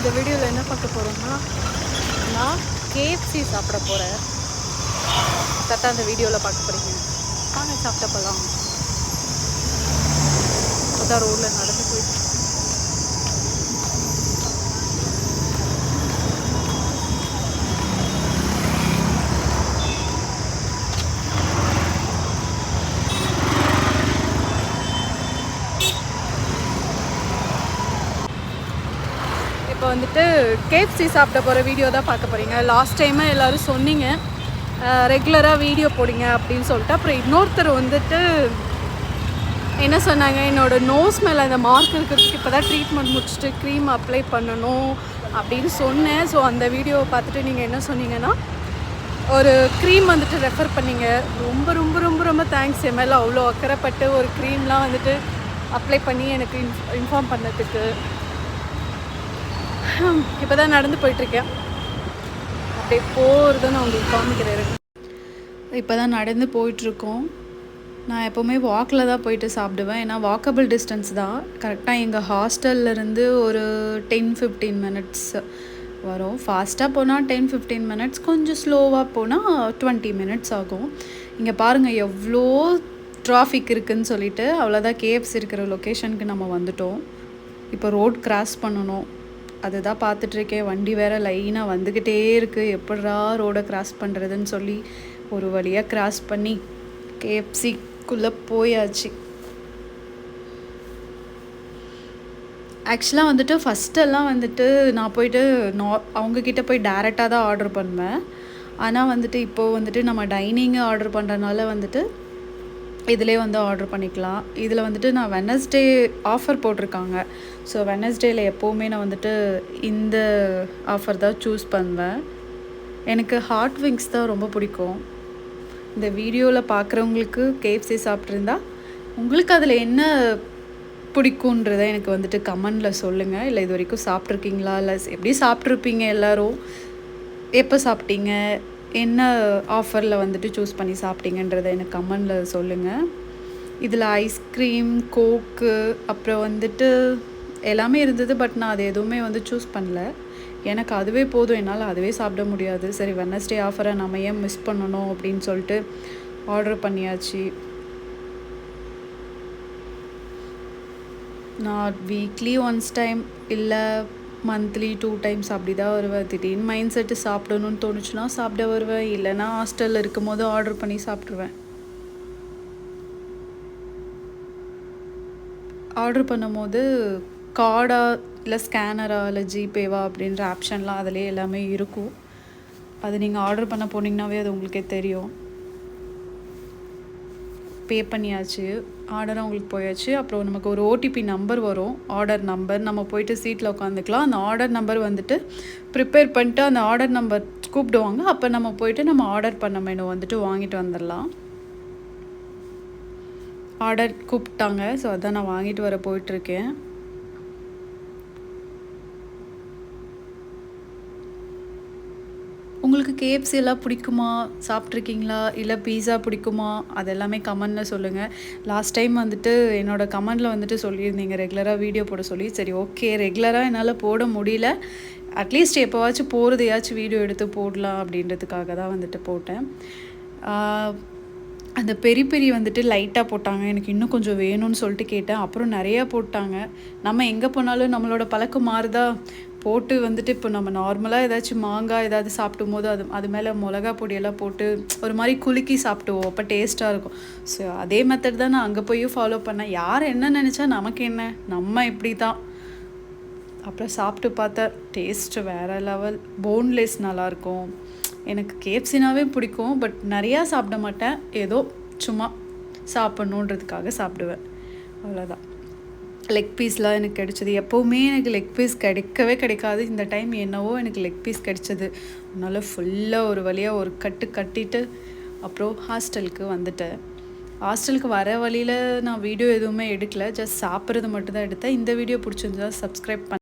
இந்த வீடியோவில் என்ன பார்க்க போகிறோம்னா நான் கேஎஃப்சி சாப்பிட போகிறேன் கரெக்டாக அந்த வீடியோவில் பார்க்க போகிறீங்க வாங்க சாப்பிட்ட போகலாம் அதான் ரோட்டில் நடந்து போயிட்டு வந்துட்டு கேஎஃப்சி சாப்பிட போகிற வீடியோ தான் பார்க்க போகிறீங்க லாஸ்ட் டைமே எல்லோரும் சொன்னீங்க. ரெகுலராக வீடியோ போடுங்க அப்படின்னு சொல்லிட்டு. அப்புறம் இன்னொருத்தர் வந்துட்டு என்ன சொன்னாங்க? என்னோடய நோஸ் மேலே அந்த மார்க் இருக்கிறதுக்கு இப்போ தான் ட்ரீட்மெண்ட் முடிச்சுட்டு க்ரீம் அப்ளை பண்ணணும் அப்படின்னு சொன்னேன். ஸோ அந்த வீடியோவை பார்த்துட்டு நீங்கள் என்ன சொன்னீங்கன்னா ஒரு க்ரீம் வந்துட்டு ரெஃபர் பண்ணீங்க. ரொம்ப ரொம்ப ரொம்ப ரொம்ப தேங்க்ஸ் என் மேலே அவ்வளோ அக்கறைப்பட்டு ஒரு க்ரீம்லாம் வந்துட்டு அப்ளை பண்ணி எனக்கு இன்ஃபார்ம் பண்ணதுக்கு. இப்போ தான் நடந்து போயிட்டுருக்கேன். அப்படியே போகிறத நான் உங்களுக்கு காமிக்கிறேன். இப்போ தான் நடந்து போயிட்டுருக்கோம். நான் எப்போவுமே வாக்கில் தான் போயிட்டு சாப்பிடுவேன். ஏன்னா வாக்கபிள் டிஸ்டன்ஸ் தான். கரெக்டாக எங்கள் ஹாஸ்டல்லேருந்து ஒரு டென் ஃபிஃப்டீன் மினிட்ஸ் வரும். ஃபாஸ்ட்டாக போனால் டென் ஃபிஃப்டீன் மினிட்ஸ் கொஞ்சம் ஸ்லோவாக போனால் டுவெண்ட்டி மினிட்ஸ் ஆகும். இங்கே பாருங்கள் எவ்வளோ ட்ராஃபிக் இருக்குதுன்னு சொல்லிட்டு அவ்வளோதான் கேஎஃப்சி இருக்கிற லொக்கேஷனுக்கு நம்ம வந்துட்டோம். இப்போ ரோட் கிராஸ் பண்ணணும். அதுதான் பார்த்துட்ருக்கேன். வண்டி வேறு லைனாக வந்துக்கிட்டே இருக்குது எப்படா ரோடை கிராஸ் பண்ணுறதுன்னு சொல்லி ஒரு வழியாக கிராஸ் பண்ணி கேஎஃப்சிக்குள்ளே போயாச்சு. ஆக்சுவலாக வந்துட்டு ஃபஸ்ட்டெல்லாம் வந்துட்டு நான் போயிட்டு நா அவங்கக்கிட்ட போய் டேரெக்டாக தான் ஆர்டர் பண்ணுவேன். ஆனால் வந்துட்டு இப்போது வந்துட்டு நம்ம டைனிங்கு ஆர்டர் பண்ணுறதுனால வந்துட்டு இதிலே வந்து ஆர்டர் பண்ணிக்கலாம். இதில் வந்துட்டு நான் வெனஸ்டே ஆஃபர் போட்டிருக்காங்க. ஸோ வெனஸ்டேயில் எப்போவுமே நான் வந்துட்டு இந்த ஆஃபர் தான் சூஸ் பண்ணுவேன். எனக்கு ஹாட் விங்ஸ் தான் ரொம்ப பிடிக்கும். இந்த வீடியோவில் பார்க்குறவங்களுக்கு கேஎஃப்சி சாப்பிட்ருந்தா உங்களுக்கு அதில் என்ன பிடிக்குன்றதை எனக்கு வந்துட்டு கமெண்டில் சொல்லுங்கள் இல்லை இது வரைக்கும் சாப்பிட்ருக்கீங்களா இல்லை எப்படி சாப்பிட்ருப்பீங்க எல்லோரும்? எப்போ சாப்பிட்டீங்க? என்ன ஆஃபரில் வந்துட்டு சூஸ் பண்ணி சாப்பிட்டீங்கன்றதை எனக்கு கமெண்டில் சொல்லுங்கள் இதில் ஐஸ்கிரீம் கோக்கு அப்புறம் வந்துட்டு எல்லாமே இருந்தது பட் நான் அது எதுவுமே வந்து சூஸ் பண்ணல. எனக்கு அதுவே போதும் என்னால் அதுவே சாப்பிட முடியாது. சரி வெனஸ்டே ஆஃபரை நம்ம ஏன் மிஸ் பண்ணணும் அப்படின்னு சொல்லிட்டு ஆர்டர் பண்ணியாச்சு. நான் வீக்லி ஒன்ஸ் டைம் இல்லை மந்த்லி டூ டைம்ஸ் அப்படி தான் வருவேன் திடீர்னு மைண்ட் செட்டு சாப்பிடணும்னு தோணுச்சுன்னா சாப்பிட வருவேன் இல்லைனா ஹாஸ்டலில் இருக்கும் போது ஆர்டர் பண்ணி சாப்பிட்ருவேன் ஆர்டர் பண்ணும்போது கார்டா இல்லை ஸ்கேனரா இல்லை ஜிபேவா அப்படின்ற ஆப்ஷன்லாம் அதிலே எல்லாமே இருக்கும். அது நீங்கள் ஆர்டர் பண்ண போனீங்கன்னாவே அது உங்களுக்கே தெரியும். பே பண்ணியாச்சு. ஆர்டரும் உங்களுக்கு போயாச்சு. அப்புறம் நமக்கு ஒரு ஓடிபி நம்பர் வரும். ஆர்டர் நம்பர் நம்ம போயிட்டு சீட்டில் உட்காந்துக்கலாம் அந்த ஆர்டர் நம்பர் வந்துட்டு ப்ரிப்பேர் பண்ணிட்டு அந்த ஆர்டர் நம்பர் கூப்பிடுவாங்க. அப்போ நம்ம போயிட்டு நம்ம ஆர்டர் பண்ண மெனு வந்துட்டு வாங்கிட்டு வந்துடலாம். ஆர்டர் கூப்பிட்டாங்க. ஸோ அதான் நான் வாங்கிட்டு வர போயிட்டுருக்கேன் உங்களுக்கு கேஎஃப்சி எல்லாம் பிடிக்குமா? சாப்பிட்ருக்கீங்களா இல்லை பீஸா பிடிக்குமா? அதெல்லாமே கமெண்டில் சொல்லுங்கள் லாஸ்ட் டைம் வந்துட்டு என்னோடய கமெண்டில் வந்துட்டு சொல்லியிருந்தீங்க. ரெகுலராக வீடியோ போட சொல்லி. சரி ஓகே ரெகுலராக என்னால் போட முடியல. அட்லீஸ்ட் எப்போவாச்சும் போகிறதையாச்சும் வீடியோ எடுத்து போடலாம் அப்படின்றதுக்காக தான் வந்துட்டு போட்டேன். அந்த பெரிய பெரிய வந்துட்டு லைட்டாக போட்டாங்க. எனக்கு இன்னும் கொஞ்சம் வேணும்னு சொல்லிட்டு கேட்டேன். அப்புறம் நிறையா போட்டாங்க. நம்ம எங்கே போனாலும் நம்மளோட பழக்கம் மாறுதா? போட்டு வந்துட்டு இப்போ நம்ம நார்மலாக ஏதாச்சும் மாங்காய் ஏதாவது சாப்பிடும் போது அது அது மேலே மிளகா பொடியெல்லாம் போட்டு ஒரு மாதிரி குலுக்கி சாப்பிடுவோம். அப்போ டேஸ்ட்டாக இருக்கும். ஸோ அதே மெத்தட் தான் நான் அங்கே போயும் ஃபாலோ பண்ணேன். யார் என்ன நினச்சா நமக்கு என்ன? நம்ம இப்படி தான் அப்புறம் சாப்பிட்டு பார்த்தா டேஸ்ட்டு வேறு லெவல் போன்லெஸ் நல்லாயிருக்கும். எனக்கு கேப்சினாவே பிடிக்கும். பட் நிறையா சாப்பிட மாட்டேன். ஏதோ சும்மா சாப்பிட்ணுன்றதுக்காக சாப்பிடுவேன். அவ்வளோதான் லெக் பீஸ்லாம் எனக்கு கிடைச்சது. எப்போவுமே எனக்கு லெக் பீஸ் கிடைக்கவே கிடைக்காது. இந்த டைம் என்னவோ எனக்கு லெக் பீஸ் கிடைச்சது. அதனால் ஃபுல்லாக ஒரு வழியாக ஒரு கட்டு கட்டிட்டு அப்புறம் ஹாஸ்டலுக்கு வந்துட்டேன். ஹாஸ்டலுக்கு வர வழியில் நான் வீடியோ எதுவுமே எடுக்கல. ஜஸ்ட் சாப்பிட்றது மட்டும் தான் எடுத்தேன். இந்த வீடியோ பிடிச்சிருந்தா சப்ஸ்கிரைப் பண்ண.